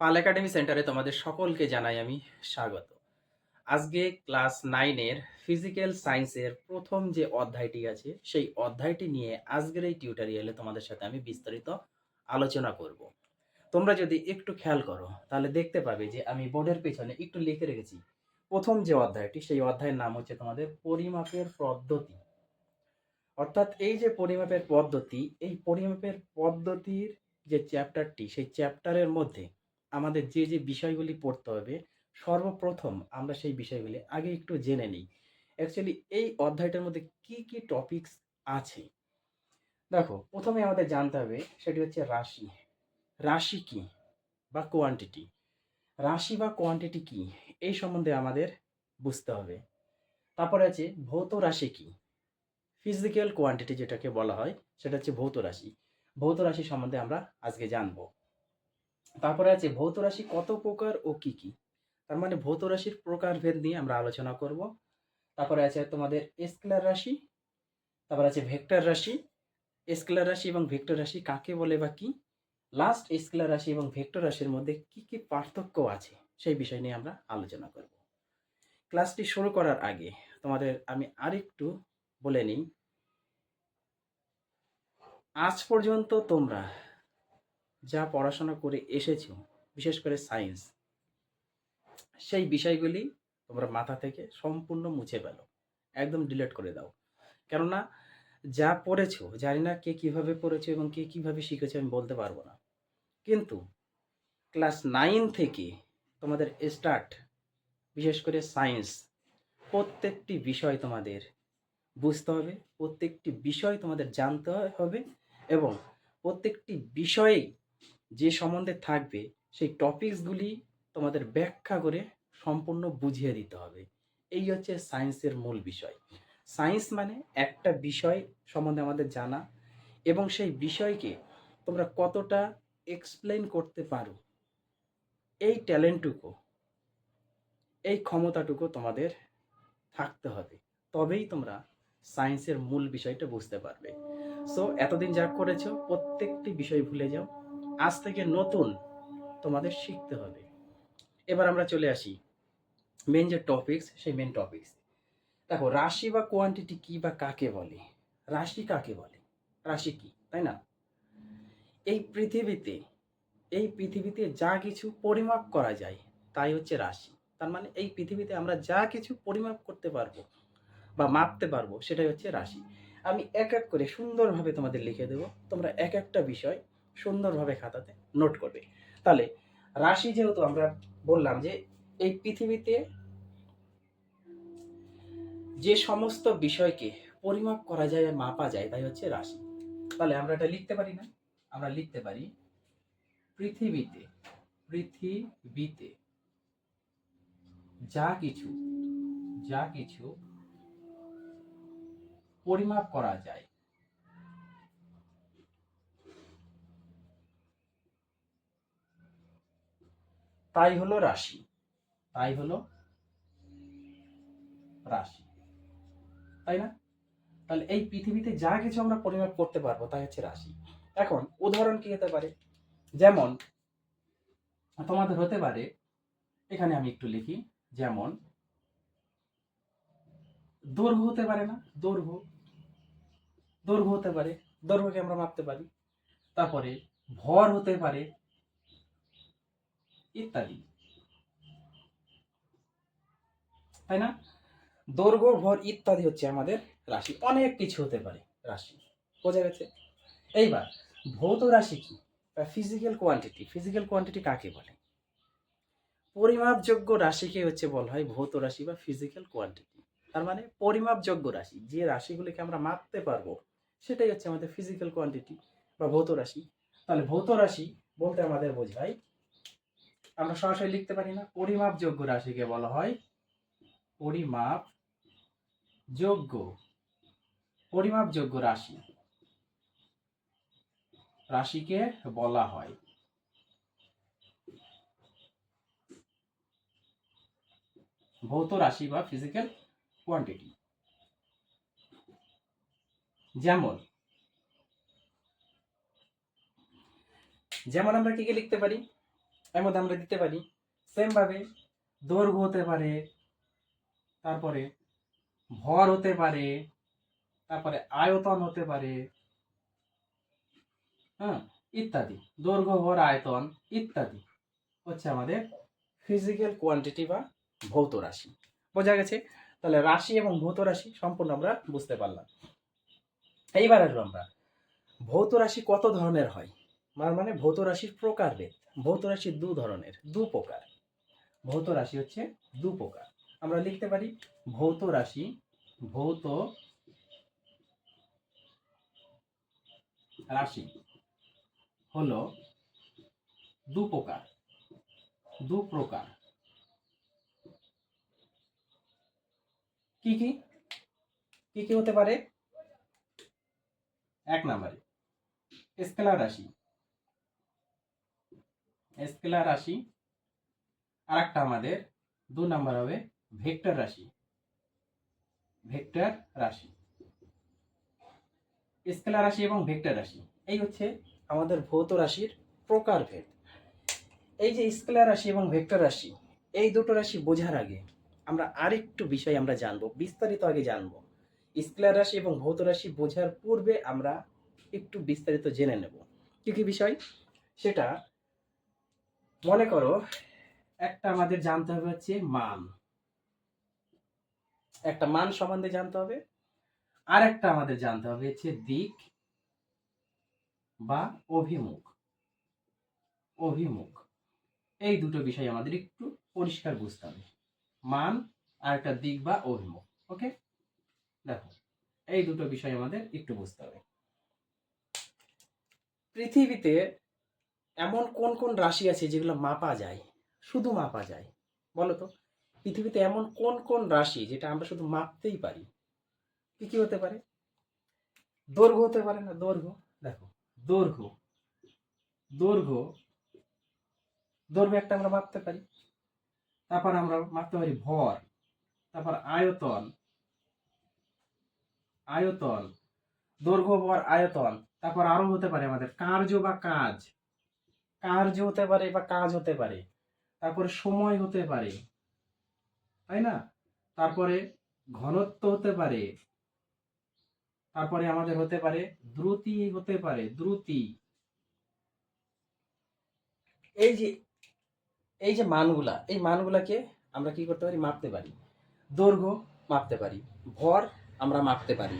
পাল academy সেন্টারে তোমাদের সকলকে জানাই আমি স্বাগত। আজকে ক্লাস নাইনের ফিজিক্যাল সায়েন্সের প্রথম যে অধ্যায়টি আছে, সেই অধ্যায়টি নিয়ে আজকের এই টিউটোরিয়ালে তোমাদের সাথে আমি বিস্তারিত আলোচনা করব। তোমরা যদি একটু খেয়াল করো, তাহলে দেখতে পাবে যে আমি বোর্ডের পেছনে একটু লিখে রেখেছি। প্রথম যে অধ্যায়টি, সেই অধ্যায়ের নাম হচ্ছে তোমাদের পরিমাপের পদ্ধতি। অর্থাৎ এই যে পরিমাপের পদ্ধতি, এই পরিমাপের পদ্ধতির যে চ্যাপ্টারটি, সেই চ্যাপ্টারের মধ্যে আমাদের যে যে বিষয়গুলি পড়তে হবে, সর্বপ্রথম আমরা সেই বিষয়গুলি আগে একটু জেনে নিই। অ্যাকচুয়ালি এই অধ্যায়টার মধ্যে কি কি টপিকস আছে? দেখো, প্রথমে আমাদের জানতে হবে সেটি হচ্ছে রাশি। রাশি কি বা কোয়ান্টিটি রাশি বা কোয়ান্টিটি কি? এই সম্বন্ধে আমাদের বুঝতে হবে। তারপরে আছে ভৌত রাশি কি? ফিজিক্যাল কোয়ান্টিটি যেটাকে বলা হয়, সেটা হচ্ছে ভৌত রাশি। ভৌত রাশি সম্বন্ধে আমরা আজকে জানব। তারপরে আছে ভৌত রাশি কত প্রকার ও কি কি? তার মানে ভৌত রাশির প্রকারভেদ নিয়ে আমরা আলোচনা করব। তারপরে আছে তোমাদের স্কেলার রাশি, তারপর আছে ভেক্টর রাশি। স্কেলার রাশি এবং ভেক্টর রাশি কাকে বলে বা কি? লাস্ট স্কেলার রাশি এবং ভেক্টর রাশির মধ্যে কি কি পার্থক্য আছে সেই বিষয় নিয়ে আমরা আলোচনা করব। ক্লাসটি শুরু করার আগে তোমাদের আমি আরেকটু বলে নিই। আজ পর্যন্ত তোমরা যা পড়াশোনা করে এসেছ, বিশেষ করে সায়েন্স সেই বিষয়গুলি তোমরা মাথা থেকে সম্পূর্ণ মুছে ফেলো, একদম ডিলিট করে দাও। কেননা যা পড়েছো, জানি না কে কীভাবে পড়েছো এবং কে কীভাবে শিখেছো, আমি বলতে পারব না। কিন্তু ক্লাস নাইন থেকে তোমাদের স্টার্ট বিশেষ করে সায়েন্স প্রত্যেকটি বিষয় তোমাদের বুঝতে হবে, প্রত্যেকটি বিষয় তোমাদের জানতে হবে এবং প্রত্যেকটি বিষয়েই যে সম্বন্ধে থাকবে, সেই টপিকসগুলি তোমাদের ব্যাখ্যা করে সম্পূর্ণ বুঝিয়ে দিতে হবে। এই হচ্ছে সায়েন্সের মূল বিষয়। সায়েন্স মানে একটা বিষয় সম্বন্ধে আমাদের জানা এবং সেই বিষয়কে তোমরা কতটা এক্সপ্লেন করতে পারো, এই ট্যালেন্টটুকু এই ক্ষমতাটুকু তোমাদের থাকতে হবে। তবেই তোমরা সায়েন্সের মূল বিষয়টা বুঝতে পারবে। সো এতদিন যা করেছ, প্রত্যেকটি বিষয় ভুলে যাও। আজ থেকে নতুন তোমাদের শিখতে হবে। এবার আমরা চলে আসি মেন যে টপিকস সেই মেন টপিকস দেখো, রাশি বা কোয়ান্টিটি কি বা কাকে বলে? রাশি কাকে বলে? রাশি কি, তাই না? এই পৃথিবীতে এই পৃথিবীতে যা কিছু পরিমাপ করা যায়, তাই হচ্ছে রাশি। তার মানে এই পৃথিবীতে আমরা যা কিছু পরিমাপ করতে পারব বা মাপতে পারব, সেটাই হচ্ছে রাশি। আমি এক এক করে সুন্দরভাবে তোমাদের লিখে দেবো। তোমরা এক একটা বিষয় সুন্দরভাবে খাতাতে নোট করবে। তাহলে রাশি যেহেতু আমরা বললাম যে এই পৃথিবীতে যে সমস্ত বিষয়কে পরিমাপ করা যায় মাপা যায় তাই হচ্ছে রাশি। তাহলে আমরা এটা লিখতে পারি না? আমরা লিখতে পারি পৃথিবীতে পৃথিবীতে যা কিছু যা কিছু পরিমাপ করা যায় তাই হলো রাশি। তাই হলো রাশি। তাই না? তাহলে এই পৃথিবীতে যা কিছু আমরা পরিমাপ করতে পারব তাই হচ্ছে রাশি। এখন উদাহরণ কি হতে পারে? যেমন, তোমাদের হতে পারে, এখানে আমি একটু লিখি, যেমন, দৈর্ঘ্য হতে পারে না, দৈর্ঘ্য। দৈর্ঘ্য হতে পারে, দৈর্ঘ্যকে আমরা মাপতে পারি। তারপরে ভর হতে পারে ইত্যাদি। তাই না? দৈর্ঘ্য, ভর ইত্যাদি হচ্ছে আমাদের রাশি। অনেক কিছু হতে পারে রাশি। বোঝা গেছে? এইবার, ভৌত রাশি কি? ফিজিক্যাল কোয়ান্টিটি ফিজিক্যাল কোয়ান্টিটি কাকে বলে? পরিমাপযোগ্য রাশিকে হচ্ছে বলা হয় ভৌত রাশি বা ফিজিক্যাল কোয়ান্টিটি তার মানে পরিমাপযোগ্য রাশি। যে রাশিগুলিকে আমরা মাপতে পারব, সেটাই হচ্ছে আমাদের ফিজিক্যাল কোয়ান্টিটি বা ভৌত রাশি। তাহলে ভৌত রাশি বলতে আমাদের বোঝায় আমরা সরাসরি লিখতে পারি না। পরিমাপযোগ্য রাশিকে বলা হয় পরিমাপ যোগ্য পরিমাপযোগ্য রাশি। রাশিকে বলা হয় ভৌত রাশি বা ফিজিক্যাল কোয়ান্টিটি যেমন যেমন আমরা কি কি লিখতে পারি? এর মধ্যে আমরা দিতে পারি। সেম ভাবে দৈর্ঘ্য হতে পারে, তারপরে ভর হতে পারে, তারপরে আয়তন হতে পারে হ্যাঁ ইত্যাদি। দৈর্ঘ্য, ভর, আয়তন, ইত্যাদি হচ্ছে আমাদের ফিজিক্যাল কোয়ান্টিটি বা ভৌত রাশি। বোঝা গেছে? তাহলে রাশি এবং ভৌত রাশি সম্পূর্ণ আমরা বুঝতে পারলাম। এইবার আসব আমরা। ভৌত রাশি কত ধরনের হয়? মার মানে ভৌত রাশির প্রকারভেদ ভৌত রাশি দু ধরনের, দু প্রকার। ভৌত রাশি হচ্ছে দু প্রকার। আমরা লিখতে পারি ভৌত রাশি ভৌত রাশি হলো দু প্রকার দু প্রকার। কি কি? কি কি হতে পারে? এক নাম্বারে, স্কেলার রাশি। স্কেলার রাশি। আর একটা আমাদের দু নাম্বার হবে ভেক্টর রাশি। ভেক্টর রাশি। স্কেলার রাশি এবং ভেক্টর রাশি। এই হচ্ছে আমাদের ভৌত রাশির প্রকারভেদ এই যে স্কেলার রাশি এবং ভেক্টর রাশি, এই দুটো রাশি বোঝার আগে আমরা আরেকটু বিষয় আমরা জানব, বিস্তারিত আগে জানব। স্কেলার রাশি এবং ভৌত রাশি বোঝার পূর্বে আমরা একটু বিস্তারিত জেনে নেব। কি কি বিষয়? সেটা মনে করো, একটা আমাদের জানতে হবে হচ্ছে মান। একটা মান সম্বন্ধে জানতে হবে। আর একটা আমাদের জানতে হবে হচ্ছে দিক বা অভিমুখ। অভিমুখ। এই দুটো বিষয় আমাদের একটু পরিষ্কার বুঝতে হবে। মান আর একটা দিক বা অভিমুখ। ওকে? দেখো, এই দুটো বিষয় আমাদের একটু বুঝতে হবে। পৃথিবীতে এমন কোন কোন রাশি আছে যেগুলো মাপা যায়? শুধু মাপা যায়। বলো তো। পৃথিবীতে এমন কোন কোন রাশি যেটা আমরা শুধু মাপতেই পারি? কি কি হতে পারে? দৈর্ঘ্য হতে পারে না? দৈর্ঘ্য? দেখো, দৈর্ঘ্য। দৈর্ঘ্য দৈর্ঘ্য একটা আমরা মাপতে পারি। তারপর আমরা মাপতে পারি ভর। তারপর আয়তন। আয়তন। দৈর্ঘ্য, ভর, আয়তন। তারপর আরও হতে পারে আমাদের কার্য বা কাজ। কার্য হতে পারে বা কাজ হতে পারে। তারপরে সময় হতে পারে। তাই না? তারপরে ঘনত্ব হতে পারে। তারপরে আমাদের হতে পারে দ্রুতি হতে পারে, দ্রুতি। এই যে এই যে মানগুলা, এই মানগুলাকে আমরা কি করতে পারি? মাপতে পারি। দৈর্ঘ্য মাপতে পারি। ভর আমরা মাপতে পারি।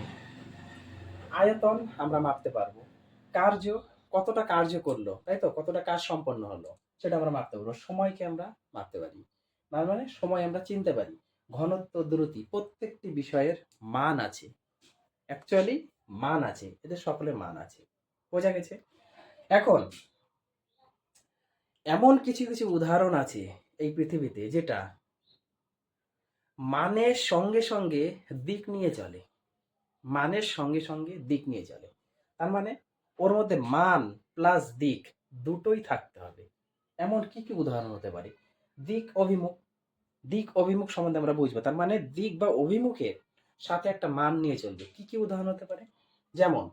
আয়তন আমরা মাপতে পারব। কার্য কতটা কার্য করল, তাই তো? কতটা কাজ সম্পন্ন হলো, সেটা আমরা মাপতে পারব। সময়কে আমরা মাপতে পারি। তার মানে সময় আমরা চিনতে পারি। ঘনত্ব, দ্রুতি, প্রত্যেকটি বিষয়ের মান আছে। অ্যাকচুয়ালি মান আছে। এদের সকলের মান আছে। বোঝা গেছে? এখন, এমন কিছু কিছু উদাহরণ আছে এই পৃথিবীতে যেটা মানের সঙ্গে সঙ্গে দিক নিয়ে চলে। মানের সঙ্গে সঙ্গে দিক নিয়ে চলে। তার মানে ওর মধ্যে মান প্লাস দিক দুটোই থাকতে হবে। এমন কি কি উদাহরণ হতে পারে? দিক, অভিমুখ। দিক, অভিমুখ সম্বন্ধে আমরা বুঝব। তার মানে দিক বা অভিমুখের সাথে একটা মান নিয়ে চলবে। কি কি উদাহরণ হতে পারে? যেমন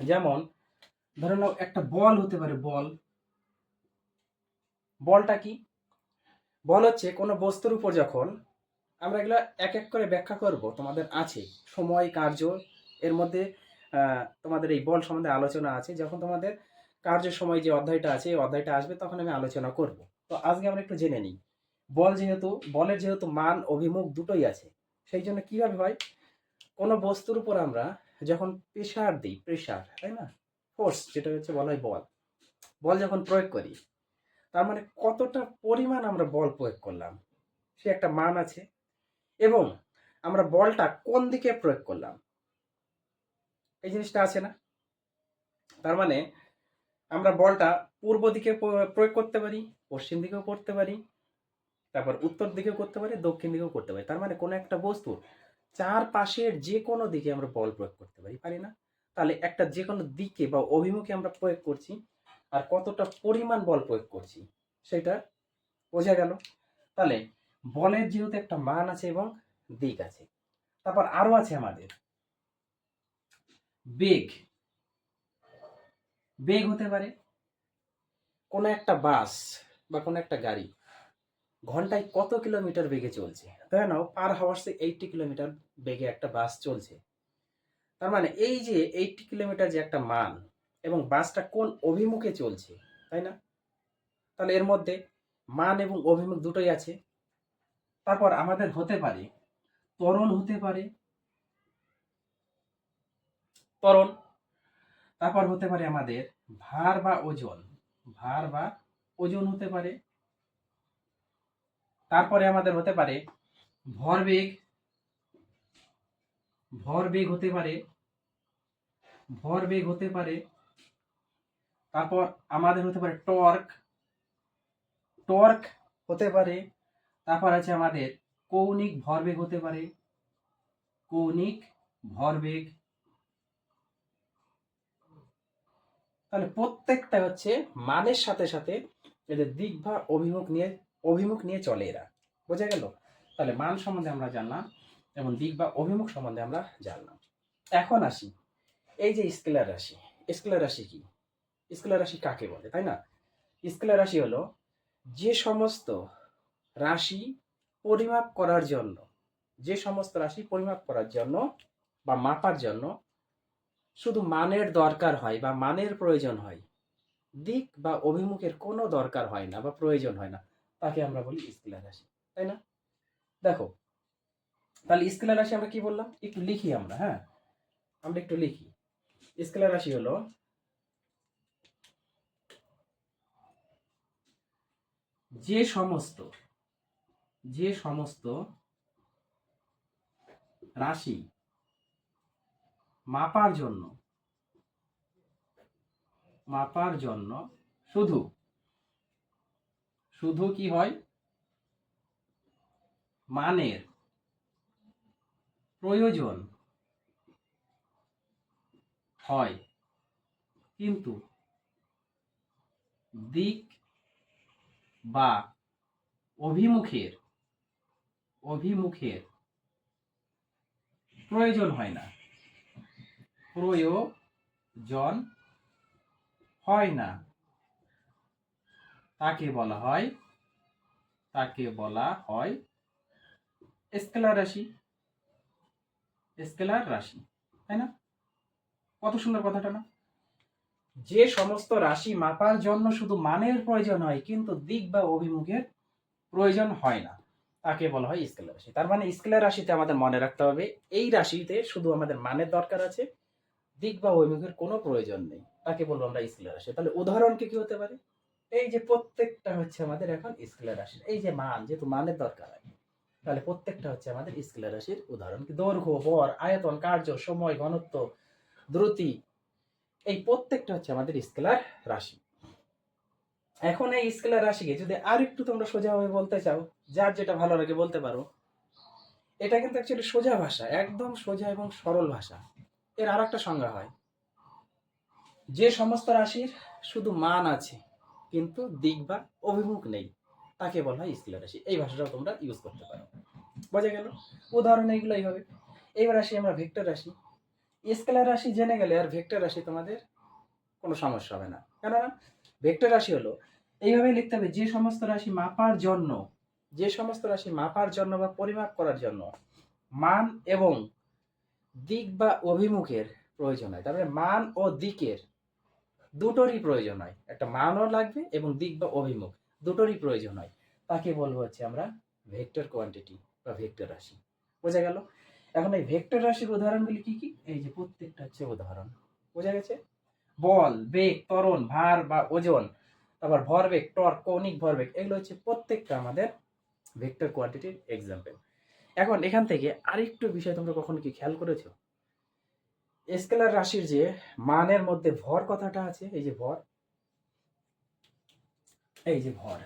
যেমন, ধরে নাও একটা বল হতে পারে, বল। বলটা কি? বল হচ্ছে কোনো বস্তুর উপর যখন আমরা এগুলো এক এক করে ব্যাখ্যা করব, তোমাদের আছে সময়, কার্য, এর মধ্যে তোমাদের এই বল সম্বন্ধে আলোচনা আছে। যখন তোমাদের কার্য সময় যে অধ্যায়টা আছে, এই অধ্যায়টা আসবে, তখন আমি আলোচনা করব। তো আজকে আমরা একটু জেনে নিই। বল যেহেতু, বলের যেহেতু মান, অভিমুখ দুটোই আছে, সেই জন্য কীভাবে হয়? কোনো বস্তুর উপর আমরা যখন প্রেশার দিই প্রেশার তাই না? ফোর্স যেটা হচ্ছে বলা হয় বল। বল যখন প্রয়োগ করি, তার মানে কতটা পরিমাণ আমরা বল প্রয়োগ করলাম, সে একটা মান আছে, এবং আমরা বলটা কোন দিকে প্রয়োগ করলাম এই জিনিসটা আছে না? তার মানে আমরা বলটা পূর্ব দিকে প্রয়োগ করতে পারি, পশ্চিম দিকেও করতে পারি, তারপর উত্তর দিকেও করতে পারি, দক্ষিণ দিকেও করতে পারি। তার মানে কোনো একটা বস্তুর চার পাশের যে কোনো দিকে আমরা বল প্রয়োগ করতে পারি পারি না? তাহলে একটা যে কোনো দিকে বা অভিমুখে আমরা প্রয়োগ করছি আর কতটা পরিমাণ বল প্রয়োগ করছি, সেটা বোঝা গেল। তাহলে বলের যেহেতু একটা মান আছে এবং দিক আছে, তারপর আরও আছে আমাদের। বেগ। বেগ হতে পারে কোনো একটা বাস বা কোনো একটা গাড়ি ঘন্টায় কত কিলোমিটার বেগে চলছে? ধরে নাও পার হাওয়ার্সে এইটটি কিলোমিটার বেগে একটা বাস চলছে। তার মানে এই যে এইটটি কিলোমিটার যে একটা মান এবং বাসটা কোন অভিমুখে চলছে, তাই না? তাহলে এর মধ্যে মান এবং অভিমুখ দুটোই আছে। তারপর আমাদের হতে পারে, ত্বরণ হতে পারে ত্বরণ। তারপর হতে পারে আমাদের ভার বা ওজন। ভার বা ওজন হতে পারে। তারপরে আমাদের হতে পারে ভরবেগ। ভরবেগ হতে পারে। ভরবেগ হতে পারে। তারপর আমাদের হতে পারে টর্ক। টর্ক হতে পারে। তারপর আছে আমাদের কৌণিক ভরবেগ হতে পারে। কৌণিক ভরবেগ। তাহলে প্রত্যেকটা হচ্ছে মানের সাথে সাথে এদের দিক বা অভিমুখ নিয়ে অভিমুখ নিয়ে চলে এরা। বোঝা গেল? তাহলে মান সম্বন্ধে আমরা জানলাম এবং দিক বা অভিমুখ সম্বন্ধে আমরা জানলাম। এখন আসি। এই যে স্কেলার রাশি স্কেলার রাশি কি? স্কেলার রাশি কাকে বলে, তাই না? স্কেলার রাশি হলো যে সমস্ত রাশি পরিমাপ করার জন্য, যে সমস্ত রাশি পরিমাপ করার জন্য বা মাপার জন্য শুধু মানের দরকার হয় বা মানের প্রয়োজন হয়, দিক বা অভিমুখের কোনো দরকার হয় না বা প্রয়োজন হয় না, তাকে আমরা বলি স্কেলার রাশি, তাই না? দেখো, তাহলে স্কেলার রাশি আমরা কি বললাম? একটু লিখি আমরা হ্যাঁ? আমরা একটু লিখি। স্কেলার রাশি হলো যে সমস্ত যে সমস্ত রাশি মাপার জন্য। মাপার জন্য শুধু। শুধু কি হয়? মানের প্রয়োজন হয়। কিন্তু দিক বা অভিমুখের অভিমুখের প্রয়োজন হয় না। প্রয়োজন হয় না। তাকে বলা হয়, তাকে বলা হয় স্কেলার রাশি। স্কেলার রাশি, তাই না? কত সুন্দর কথাটা না? যে সমস্ত রাশি মাপার জন্য শুধু মানের প্রয়োজন হয়, কিন্তু দিক বা অভিমুখের প্রয়োজন হয় না। তাকে বলা হয় স্কেলার রাশি। তার মানে স্কেলার রাশিতে আমাদের মনে রাখতে হবে, এই রাশিতে শুধু আমাদের মানের দরকার আছে দিক বা অভিমুখের কোনো প্রয়োজন নেই। তাকে বলব আমরা স্কেলার রাশি। তাহলে উদাহরণ কি হতে পারে? এই যে প্রত্যেকটা হচ্ছে আমাদের এখন স্কেলার রাশি এই যে মান, যেহেতু মানের দরকার হয়, তাহলে প্রত্যেকটা হচ্ছে আমাদের স্কেলার রাশির উদাহরণ। কি দৈর্ঘ্য, ভর, আয়তন, কার্য, সময়, ঘনত্ব, দ্রুতি, এই প্রত্যেকটা হচ্ছে আমাদের স্কেলার রাশি। এখন এই স্কেলার রাশিকে যদি আর একটু তোমরা সোজাভাবে বলতে চাও, যার যেটা ভালো লাগে বলতে পারো, এটা কিন্তু অ্যাকচুয়ালি সোজা ভাষা, একদম সোজা এবং সরল ভাষা। এর আর একটা সংজ্ঞা হয়। যে সমস্ত রাশির শুধু মান আছে, কিন্তু দিক বা অভিমুখ নেই, তাকে বলা হয় স্কেলার রাশি। এই ভাষাটাও তোমরা ইউজ করতে পারো। বোঝা গেল? উদাহরণ এইগুলোই হবে এইবার আসি আমরা ভেক্টর রাশি। স্কেলার রাশি জেনে গেলে আর ভেক্টর রাশি তোমাদের কোনো সমস্যা হবে না। কেননা ভেক্টর রাশি হলো, এইভাবে লিখতে হবে, যে সমস্ত রাশি মাপার জন্য, যে সমস্ত রাশি মাপার জন্য বা পরিমাপ করার জন্য মান এবং দিক বা অভিমুখের প্রয়োজন হয়। তারপরে মান ও দিকের দুটোরই প্রয়োজন হয়। একটা মানও লাগবে এবং দিক বা অভিমুখ দুটোরই প্রয়োজন হয়। তাকে বলব হচ্ছে আমরা ভেক্টর কোয়ান্টিটি বা ভেক্টর রাশি। বোঝা গেল? এখন এই ভেক্টর রাশির উদাহরণগুলি কি কি? এই যে প্রত্যেকটা হচ্ছে উদাহরণ। বোঝা গেছে? বল, বেগ, ত্বরণ, ভার বা ওজন, তারপর ভরবেগ, টর্ক, কৌণিক ভরবেগ, এগুলো হচ্ছে প্রত্যেকটা আমাদের ভেক্টর কোয়ান্টিটির এক্সাম্পল এখন এখান থেকে আরেকটু বিষয় তোমরা কখনো কি খেয়াল করেছ? স্কেলার রাশির যে মানের মধ্যে ভর কথাটা আছে, এই যে ভর, এই যে ভর,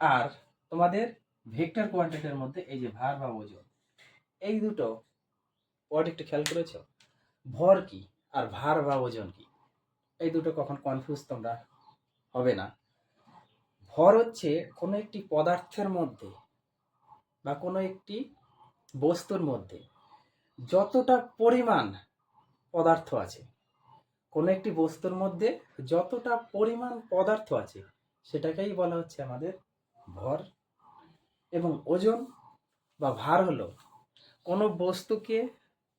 আর তোমাদের ভেক্টর কোয়ান্টিটির মধ্যে এই যে ভার বা ওজন, এই দুটো ওয়ার্ড একটু খেয়াল করেছ? ভর কি আর ভার বা ওজন কি? এই দুটো কখন কনফিউজ তোমরা হবে না। ভর হচ্ছে কোনো একটি পদার্থের মধ্যে বা কোনো একটি বস্তুর মধ্যে যতটা পরিমাণ পদার্থ আছে, কোনো একটি বস্তুর মধ্যে যতটা পরিমাণ পদার্থ আছে, সেটাকেই বলা হচ্ছে আমাদের ভর এবং ওজন বা ভার হলো কোনো বস্তুকে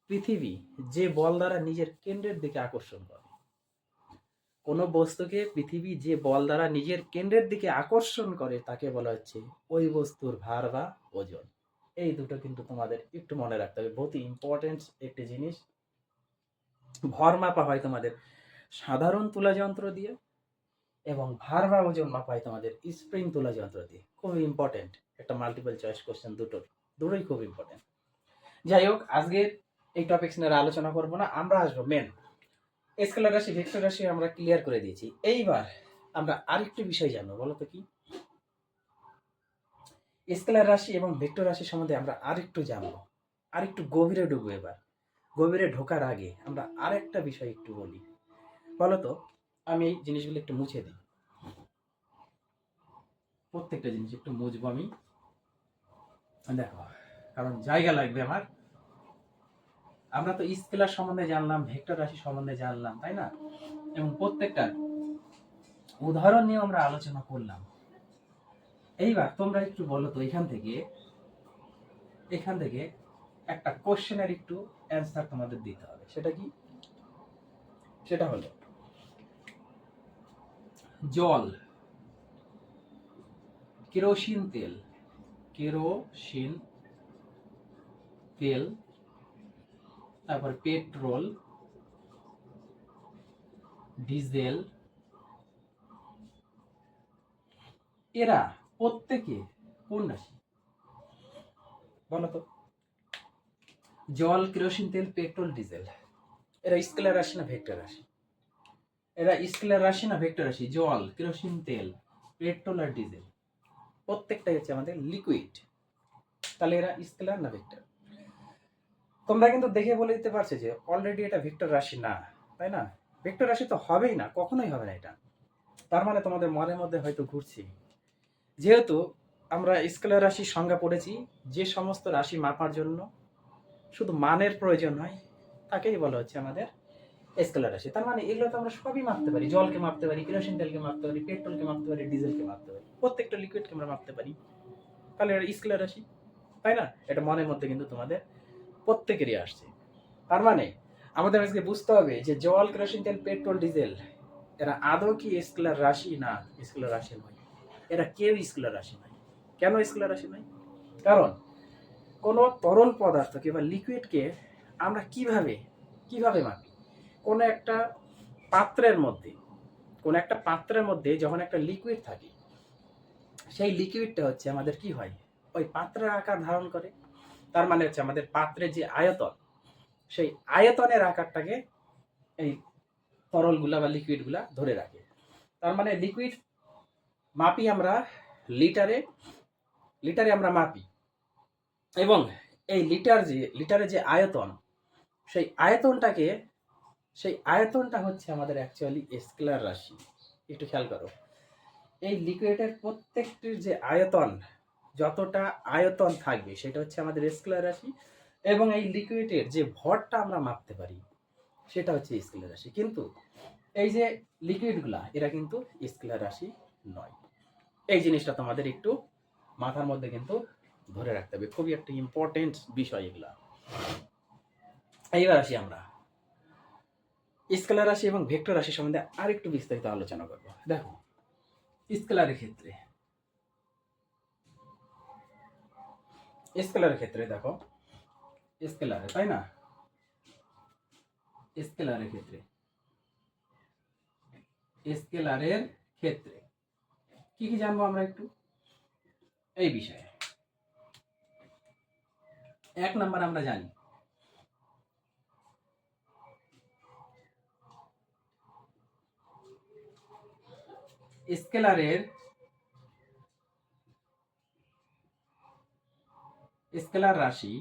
পৃথিবী যে বল দ্বারা নিজের কেন্দ্রের দিকে আকর্ষণ করে। কোনো বস্তুকে পৃথিবী যে বল দ্বারা নিজের কেন্দ্রের দিকে আকর্ষণ করে তাকে বলা হচ্ছে ওই বস্তুর ভার বা ওজন। এই দুটো কিন্তু তোমাদের একটু মনে রাখতে হবে। বহুত ইম্পর্টেন্ট একটি জিনিস। ভর মাপা হয় তোমাদের সাধারণ তুলা যন্ত্র দিয়ে এবং ভার বা ওজন মাপা হয় তোমাদের স্প্রিং তুলা যন্ত্র দিয়ে। খুব ইম্পর্টেন্ট একটা মাল্টিপল চয়েস কোশ্চেন দুটোর দুটোই খুব ইম্পর্টেন্ট যাই হোক আজকে এই টপিক্স নিয়ে আলোচনা করব না। আমরা আসব মেন স্কেলার রাশি ভেক্টর রাশি আমরা ক্লিয়ার করে দিয়েছি। এইবার আমরা আরেকটি বিষয় জানব বলো তো কি? স্কেলার রাশি এবং ভেক্টর রাশি সম্বন্ধে আমরা আরেকটু জানব, আরেকটু গভীরে ঢুকবো এবার। গভীরে ঢোকার আগে আমরা আরেকটা বিষয় একটু বলি। বলো তো আমি এই জিনিসগুলো একটু মুছে দিই। প্রত্যেকটা জিনিস একটু মুছবো আমি। দেখো, কারণ জায়গা লাগবে আমার। আমরা তো স্কেলার সম্বন্ধে জানলাম, ভেক্টর রাশি সম্বন্ধে জানলাম, তাই না? এবং প্রত্যেকটা উদাহরণ নিয়ে আমরা আলোচনা করলাম। এইবার তোমরা একটু বলো তো, এখান থেকে এখান থেকে একটা কোশ্চেনের একটু অ্যান্সার তোমাদের দিতে হবে। সেটা কি? সেটা হলো, জল, কেরোসিন তেল কেরোসিন তেল তারপর পেট্রোল, ডিজেল, এরা প্রত্যেকে কোন রাশি? বলো তো জল, কেরোসিন, তেল, পেট্রোল, ডিজেল। এরা স্কেলার রাশি না ভেক্টর রাশি? এরা স্কেলার রাশি না ভেক্টর রাশি? জল, কেরোসিন, তেল, পেট্রোল আর ডিজেল। প্রত্যেকটাই হচ্ছে আমাদের লিকুইড তাহলে এরা স্কেলার না ভেক্টর? তোমরা কিন্তু দেখে বলে দিতে পারছ যে অলরেডি এটা ভেক্টর রাশি না, তাই না? ভেক্টর রাশি তো হবেই না, কখনোই হবে না এটা। তার মানে তোমাদের মনের মধ্যে হয়তো ঘুরছি। যেহেতু আমরা স্কেলার রাশির সংজ্ঞা পড়েছি, যে সমস্ত রাশি মাপার জন্য শুধু মানের প্রয়োজন হয়, তাকেই বলা হচ্ছে আমাদের স্কেলার রাশি। তার মানে এগুলো তো আমরা সবই মাপতে পারি। জলকে মাপতে পারি, কেরোসিন তেলকে মাপতে পারি পেট্রোলকে মাপতে পারি, ডিজেলকে মাপতে পারি, প্রত্যেকটা লিকুইডকে আমরা মাপতে পারি। তাহলে এটা স্কেলার রাশি, তাই না? এটা মনের মধ্যে কিন্তু তোমাদের প্রত্যেকেরই আসছে। তার মানে আমাদের আজকে বুঝতে হবে যে জল কেরোসিন তেল, পেট্রোল, ডিজেল, এরা আদৌ কি স্কেলার রাশি না স্কেলার রাশি নয়। এরা কেউ স্কেলার রাশি নয়। কেন স্কেলার রাশি নয়? কারণ কোনো তরল পদার্থকে বা লিকুইডকে আমরা কীভাবে কীভাবে মাপি? কোনো একটা পাত্রের মধ্যে, কোনো একটা পাত্রের মধ্যে যখন একটা লিকুইড থাকে, সেই লিকুইডটা হচ্ছে আমাদের কি হয়? ওই পাত্রের আকার ধারণ করে। তার মানে হচ্ছে আমাদের পাত্রের যে আয়তন, সেই আয়তনের আকারটাকে এই তরলগুলা বা লিকুইডগুলা ধরে রাখে। তার মানে লিকুইড মাপি আমরা লিটারে লিটারে আমরা মাপি। এবং এই লিটার যে, লিটারে যে আয়তন, সেই আয়তনটাকে, সেই আয়তনটা হচ্ছে আমাদের অ্যাকচুয়ালি স্কেলার রাশি। একটু খেয়াল করো। এই লিকুইডের প্রত্যেকটির যে আয়তন যতটা আয়তন থাকবে, সেটা হচ্ছে আমাদের স্কেলার রাশি এবং এই লিকুইডের যে ভরটা আমরা মাপতে পারি, সেটা হচ্ছে স্কেলার রাশি। কিন্তু এই যে লিকুইডগুলা, এরা কিন্তু স্কেলার রাশি নয়। এই জিনিসটা তোমাদের একটু মাথার মধ্যে কিন্তু ধরে রাখতে হবে। খুবই একটা ইম্পর্টেন্ট বিষয় এগুলা। এইবার আসি আমরা। স্কেলার রাশি এবং ভেক্টর রাশি সম্বন্ধে আরেকটু বিস্তারিত আলোচনা করব। দেখো, স্কেলারের ক্ষেত্রে স্কেলারের ক্ষেত্রে দেখো। স্কেলারে, তাই না? স্কেলারের ক্ষেত্রে। স্কেলারের ক্ষেত্রে। কি কি জানব আমরা একটু? এই বিষয়ে। এক নাম্বার আমরা জানি। স্কেলারের স্কেলার রাশি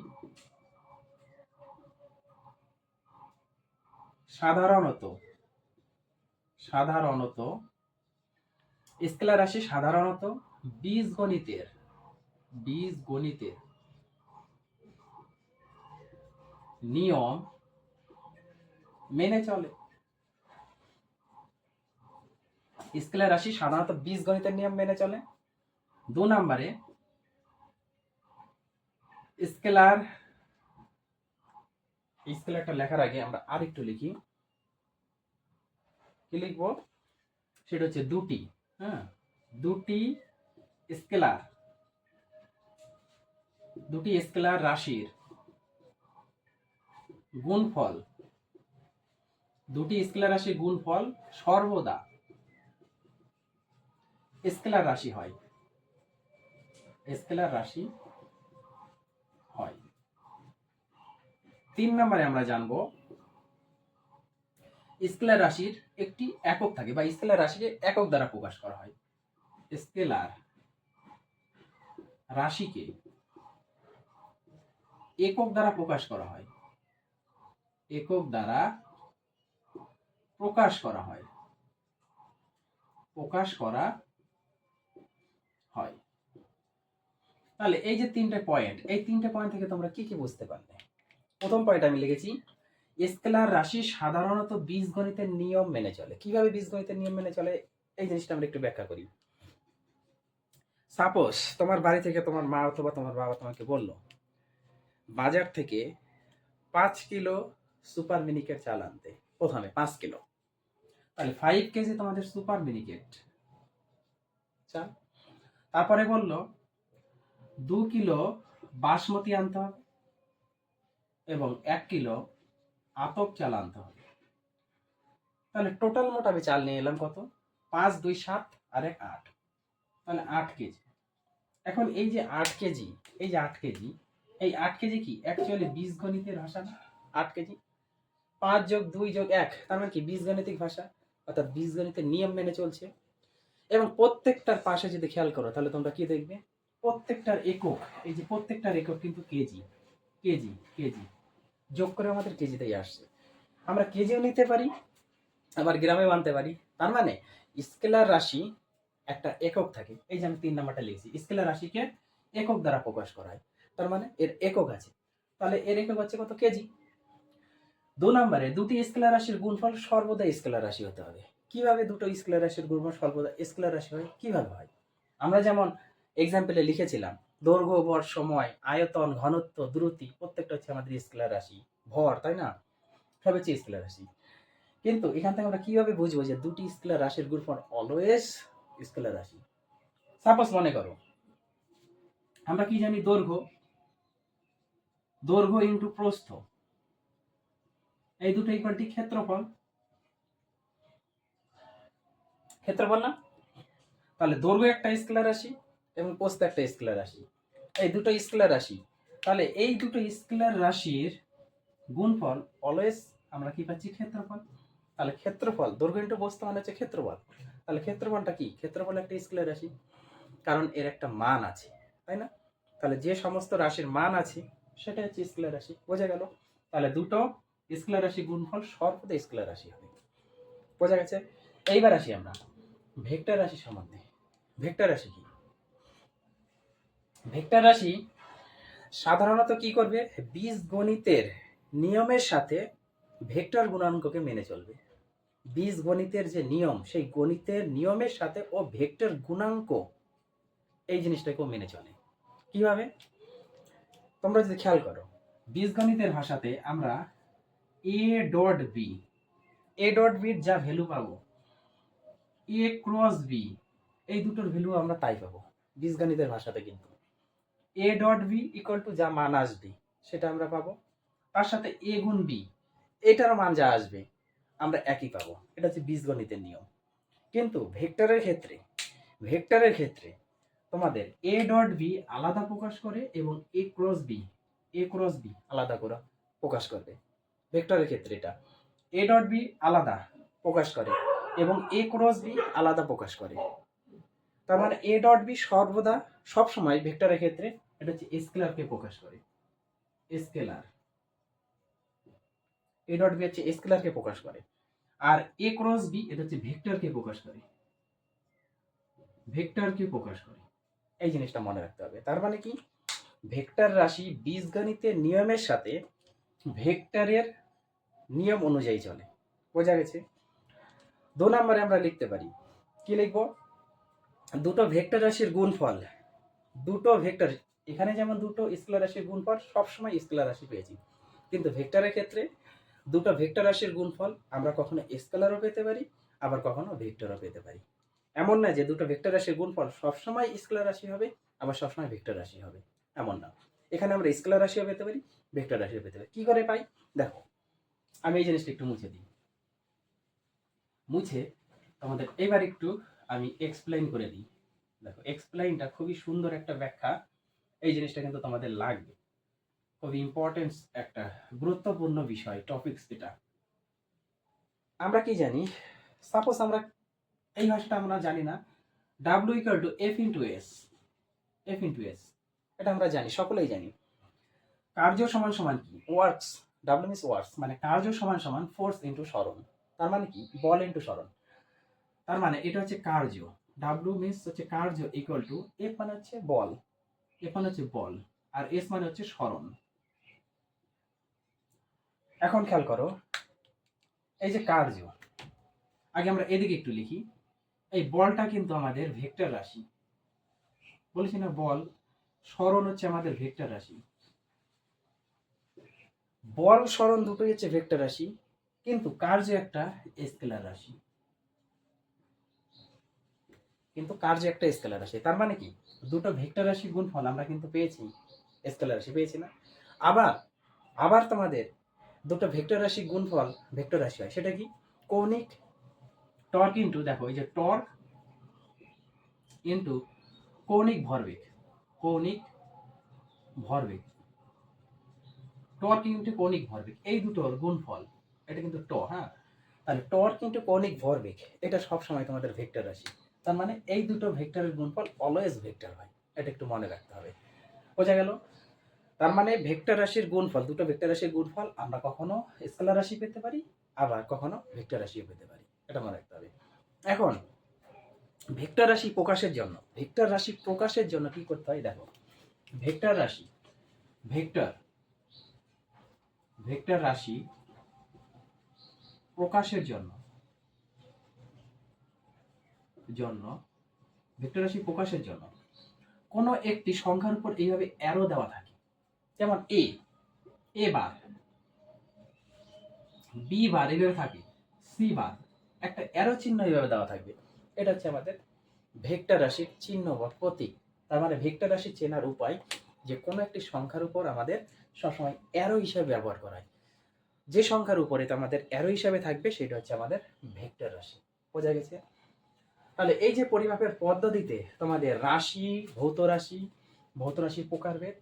সাধারণত সাধারণত, স্কেলার রাশি সাধারণত বীজগণিতের বীজগণিতের নিয়ম মেনে চলে। স্কেলার রাশি সাধারণত বীজগণিতের নিয়ম মেনে চলে। দু নম্বরে স্কেলার, স্কেলারটা লেখার আগে আমরা আরেকটু লিখি। কি লিখব? সেটা হচ্ছে দুটি হ্যাঁ? দুটি স্কেলার দুটি স্কেলার রাশির গুণফল, দুটি স্কেলার রাশির গুণফল সর্বদা স্কেলার রাশি হয়। স্কেলার রাশি হয় তিন নম্বরে আমরা জানব, স্কেলার রাশির একটি একক থাকে বা স্কেলার রাশিকে একক দ্বারা প্রকাশ করা হয়। স্কেলার রাশিকে একক দ্বারা প্রকাশ করা হয়। একক দ্বারা প্রকাশ করা হয়। প্রকাশ করা হয়। তাহলে এই যে তিনটে পয়েন্ট এই তিনটে পয়েন্ট থেকে তোমরা কি কি বুঝতে পারলে? প্রথম পয়েন্ট আমি লিখেছি, স্কেলার রাশি সাধারণত বীজগণিতের নিয়ম মেনে চলে। কীভাবে বীজগণিতের নিয়ম মেনে চলে? এই জিনিসটা আমরা একটু ব্যাখ্যা করি। সাপোজ তোমার বাড়ি থেকে তোমার মা অথবা তোমার বাবা তোমাকে বলল, বাজার থেকে পাঁচ কিলো সুপার মিনিকেট চাল আনতে, প্রথমে পাঁচ কিলো। তাহলে ফাইভ কেজি তোমাদের সুপার মিনিকেট চাল। তারপরে বলল, দু কিলো বাসমতি আনতে হবে। এবং এক কিলো আতপ চাল আনতে হবে। তাহলে টোটাল মোট আমি চাল নিয়ে এলাম কত? পাঁচ, দুই, সাত আর এক, আট। তাহলে আট কেজি। এখন এই যে আট কেজি, এই যে আট কেজি, এই আট কেজি কি? অ্যাকচুয়ালি বীজগণিতের ভাষা না? আট কেজি। পাঁচ যোগ দুই যোগ এক, তার মানে কি? বীজগণিতিক ভাষা, অর্থাৎ বীজগণিতের নিয়ম মেনে চলছে। এবং প্রত্যেকটার পাশে যদি খেয়াল করো, তাহলে তোমরা কি দেখবে? প্রত্যেকটার একক, এই যে প্রত্যেকটার একক কিন্তু কেজি কেজি কেজি। যোগ করে আমাদের কেজিতেই আসছে। আমরা কেজিও নিতে পারি, আবার গ্রামেও আনতে পারি। তার মানে স্কেলার রাশি একটা একক থাকে। এই যে আমি তিন নাম্বারটা লিখছি, স্কেলার রাশিকে একক দ্বারা প্রকাশ করা হয়। তার মানে এর একক আছে। তাহলে এর একক হচ্ছে কত? কেজি। দু নম্বরে, দুটি স্কেলার রাশির গুণফল সর্বদা স্কেলার রাশি হতে হবে। কীভাবে দুটো স্কেলার রাশির গুণফল সর্বদা স্কেলার রাশি হয়? কীভাবে হয়? আমরা যেমন এক্সাম্পলে লিখেছিলাম দৈর্ঘ্য ভর সময়, আয়তন, ঘনত্ব দ্রুতি প্রত্যেকটা হচ্ছে আমাদের স্কেলার রাশি। ভর, তাই না? সব হচ্ছে স্কেলার রাশি। কিন্তু এখান থেকে আমরা কীভাবে বুঝব যে দুটি স্কেলার রাশির গুণফল অলওয়েজ স্কেলার রাশি। সাপোজ মনে করো, আমরা কি জানি দৈর্ঘ্য? দৈর্ঘ্য ইন্টু প্রস্থ। এই দুটো ইকুয়ালটি ক্ষেত্রফল। ক্ষেত্রফল না? তাহলে দৈর্ঘ্য একটা স্কেলার রাশি এবং প্রস্থ একটা স্কেলার রাশি। এই দুটো স্কেলার রাশি। তাহলে এই দুটো স্কেলার রাশির গুণফল অলওয়েজ আমরা কি পাচ্ছি? ক্ষেত্রফল। তাহলে ক্ষেত্রফল দৈর্ঘ্য প্রস্থ মানে হচ্ছে ক্ষেত্রফল। তাহলে ক্ষেত্রফলটা কি? ক্ষেত্রফল একটা স্কেলার রাশি। কারণ এর একটা মান আছে, তাই না? তাহলে যে সমস্ত রাশির মান আছে সেটা হচ্ছে স্কেলার রাশি। বোঝা গেল? তাহলে দুটো স্কেলার রাশি গুণফল সর্বদা স্কেলার রাশি হবে। বোঝা গেছে? এইবার আসি আমরা। ভেক্টর রাশি সম্বন্ধে। ভেক্টর রাশি কি? ভেক্টর রাশি সাধারণত কি করবে? বীজগণিতের নিয়মের সাথে ভেক্টর গুণাঙ্ককে মেনে চলবে। বীজগণিতের যে নিয়ম, সেই গণিতের নিয়মের সাথে ও ভেক্টর গুণাঙ্ক এই জিনিসটাকেও মেনে চলে। কীভাবে? তোমরা যদি খেয়াল করো, বীজগণিতের ভাষাতে আমরা A dot B A dot বির যা ভ্যালু পাবো এ ক্রস বি এই দুটোর ভ্যালু আমরা তাই পাবো। বীজগণিতের ভাষাতে কিন্তু। A dot B equal to যা মান আসবে, সেটা আমরা পাবো। তার সাথে এ গুণ বি এটারও মান যা আসবে, আমরা একই পাবো। এটা হচ্ছে বীজগণিতের নিয়ম। কিন্তু ভেক্টরের ক্ষেত্রে ভেক্টরের ক্ষেত্রে তোমাদের এ ডট বি আলাদা প্রকাশ করে এবং A cross B A cross B আলাদা করে প্রকাশ করবে। ভেক্টরের ক্ষেত্রে এটা। এ ডট বি আলাদা প্রকাশ করে এবং এ ক্রস বি আলাদা প্রকাশ করে। তার মানে এ ডট বি সর্বদা সব সময় ভেক্টরের ক্ষেত্রে এটা হচ্ছে স্কেলারকে প্রকাশ করে। স্কেলার এ ডট বি হচ্ছে স্কেলারকে প্রকাশ করে। আর এ ক্রস বি এটা হচ্ছে ভেক্টরকে প্রকাশ করে। ভেক্টরকে প্রকাশ করে। এই জিনিসটা মনে রাখতে হবে। তার মানে কি? ভেক্টর রাশি বীজগণিতের নিয়মের সাথে ভেক্টরের নিয়ম অনুযায়ী চলে। বোঝা গেছে? দু নম্বরে আমরা লিখতে পারি। কি লিখব? দুটো ভেক্টর রাশির গুণফল, দুটো ভেক্টর, এখানে যেমন দুটো স্কেলার রাশির গুণফল, সবসময় স্কেলার রাশি পেয়েছি। কিন্তু ভেক্টরের ক্ষেত্রে দুটো ভেক্টর রাশির গুণফল আমরা কখনো স্কেলারও পেতে পারি, আবার কখনো ভেক্টরও পেতে পারি। এমন না যে দুটো ভেক্টর রাশির গুণফল সবসময় স্কেলার রাশি হবে, আবার সবসময় ভেক্টর রাশি হবে। এমন না। এখানে আমরা স্কেলার রাশিও পেতে পারি, ভেক্টর রাশিও পেতে পারি। কি করে পাই? দেখো, আমি এই জিনিসটা একটু মুছে দিই। মুছে তোমাদের এবার একটু আমি এক্সপ্লেইন করে দিই। দেখো এক্সপ্লেনটা খুবই সুন্দর একটা ব্যাখ্যা। এই জিনিসটা কিন্তু তোমাদের লাগবে। খুবই ইম্পর্টেন্স একটা, গুরুত্বপূর্ণ বিষয় টপিকস এটা আমরা কি জানি? সাপোজ আমরা, এই ভাষাটা আমরা জানি না। W equal to F into S F into S এটা আমরা জানি, সকলেই জানি। কার্য সমান সমান কি? ওয়ার্কস ডাব্লিউ মিনস ওয়ার্কস মানে কার্য সমান সমান ফোর্স ইন্টু সরণ। তার মানে কি? বল ইন্টু সরণ। তার মানে এটা হচ্ছে কার্য। ডাব্লিউ মিনস হচ্ছে কার্য ইকুয়াল টু এফ মানে হচ্ছে বল। এফ মানে হচ্ছে বল। আর এস মানে হচ্ছে স্মরণ। এখন খেয়াল করো, এই যে কার্য, আগে আমরা এদিকে একটু লিখি। এই বলটা কিন্তু আমাদের ভেক্টর রাশি। বলেছি না বল, স্মরণ হচ্ছে আমাদের ভেক্টর রাশি। বল, স্মরণ দুটোই হচ্ছে ভেক্টর রাশি, কিন্তু কার্য একটা স্কেলার রাশি। কিন্তু কার্য একটা স্কেলার রাশি তার মানে কি? দুটো ভেক্টর রাশি গুণফল আমরা কিন্তু পেয়েছি স্কেলার রাশি পেয়েছি না। আবার আবার তোমাদের দুটো ভেক্টর রাশি গুণফল ভেক্টর রাশি হয়, সেটা কি? কৌণিক টর্ক ইন্টু দেখো, এই যে টর্ক ইন্টু কৌণিক ভরবেগ কৌণিক ভরবেগ, টর্ক ইন্টু কৌণিক ভরবেগ, এই দুটোর গুণফল, এটা কিন্তু ট হ্যাঁ? তাহলে টর্ক ইন্টু কৌণিক ভরবেগ, এটা সবসময় তোমাদের ভেক্টর রাশি। তার মানে এই দুটো ভেক্টরের গুণফল অলওয়েজ ভেক্টর হয়, এটা একটু মনে রাখতে হবে। বোঝা গেল? তার মানে ভেক্টর রাশির গুণফল, দুটো ভেক্টর রাশির গুণফল আমরা কখনো স্কেলার রাশি পেতে পারি, আবার কখনো ভেক্টর রাশিও পেতে পারি, এটা মনে রাখতে হবে। এখন, ভেক্টর রাশি প্রকাশের জন্য, ভেক্টর রাশি প্রকাশের জন্য কি করতে হয় দেখো, ভেক্টর রাশি, ভেক্টর ভেক্টর রাশি প্রকাশের জন্য জন্য, ভেক্টর রাশি প্রকাশের জন্য কোনো একটি সংখ্যার উপর এইভাবে অ্যারো দেওয়া থাকে। যেমন এ এ বার বি বার এইভাবে থাকে সি বার একটা অ্যারো চিহ্ন এইভাবে দেওয়া থাকবে। এটা হচ্ছে আমাদের ভেক্টর রাশির চিহ্ন বা প্রতীক। তার মানে ভেক্টর রাশি চেনার উপায় যে কোনো একটি সংখ্যার উপর আমাদের সবসময় অ্যারো হিসাবে ব্যবহার করা হয়। যে সংখ্যার উপরে তো আমাদের অ্যারো হিসাবে থাকবে, সেটা হচ্ছে আমাদের ভেক্টর রাশি। বোঝা গেছে? তাহলে এই যে পরিমাপের পদ্ধতিতে তোমাদের রাশি, ভৌত রাশি, ভৌত রাশির প্রকারভেদ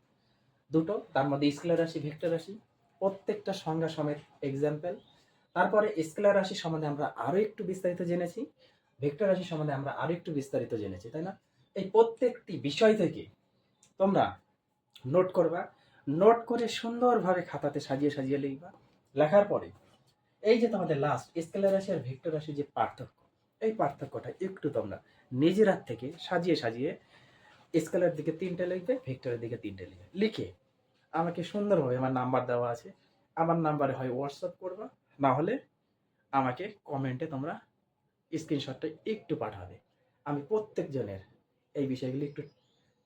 দুটো, তার মধ্যে স্কেলার রাশি, ভেক্টর রাশি, প্রত্যেকটা সংজ্ঞা সমেত এক্সাম্পল তারপরে স্কেলার রাশি সম্বন্ধে আমরা আরও একটু বিস্তারিত জেনেছি, ভেক্টর রাশি সম্বন্ধে আমরা আরও একটু বিস্তারিত জেনেছি, তাই না? এই প্রত্যেকটি বিষয় থেকে তোমরা নোট করবা নোট করে সুন্দরভাবে খাতাতে সাজিয়ে সাজিয়ে লিখবা। লেখার পরে এই যে তোমাদের লাস্ট স্কেলার রাশি আর ভেক্টর রাশি যে পার্থক্য এই পার্থক্যটা একটু তোমরা নিজের হাত থেকে সাজিয়ে সাজিয়ে স্কেলের দিকে তিনটে লিখবে, ভেক্টরের দিকে তিনটে লিখবে। লিখে আমাকে সুন্দরভাবে আমার নাম্বার দেওয়া আছে। আমার নাম্বারে হয় হোয়াটসঅ্যাপ করবা, না হলে আমাকে কমেন্টে তোমরা স্ক্রিনশটটা একটু পাঠাবে। আমি প্রত্যেকজনের এই বিষয়গুলি একটু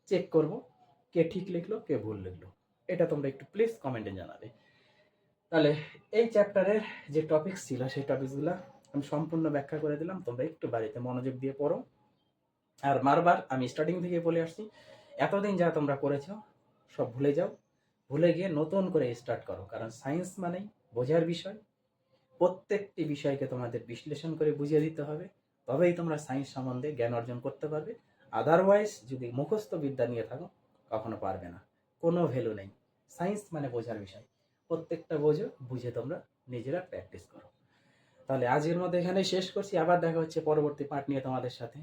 চেক করব, কে ঠিক লিখলো, কে ভুল লিখলো। এটা তোমরা একটু প্লিজ কমেন্টে জানাবে। তাহলে এই চ্যাপ্টারের যে টপিকস ছিল, সেই টপিকসগুলো আমি সম্পূর্ণ ব্যাখ্যা করে দিলাম, তোমরা একটু বাড়িতে মনোযোগ দিয়ে পড়ো। আর বারবার আমি স্টার্টিং থেকে বলে আসছি, এতদিন যা তোমরা করেছ, সব ভুলে যাও। ভুলে গিয়ে নতুন করে স্টার্ট করো, কারণ সায়েন্স মানেই বোঝার বিষয়। প্রত্যেকটি বিষয়কে তোমাদের বিশ্লেষণ করে বুঝিয়ে দিতে হবে। তবেই তোমরা সায়েন্স সম্বন্ধে জ্ঞান অর্জন করতে পারবে। আদারওয়াইজ যদি মুখস্থ বিদ্যা নিয়ে থাকো, কখনো পারবে না। কোনো ভ্যালু নেই। সায়েন্স মানে বোঝার বিষয়। প্রত্যেকটা বোঝো, বুঝে তোমরা নিজেরা প্র্যাকটিস করো। তাহলে আজকের মতো এখানে শেষ করছি। আবার দেখা হচ্ছে পরবর্তী পার্ট নিয়ে তোমাদের সাথে।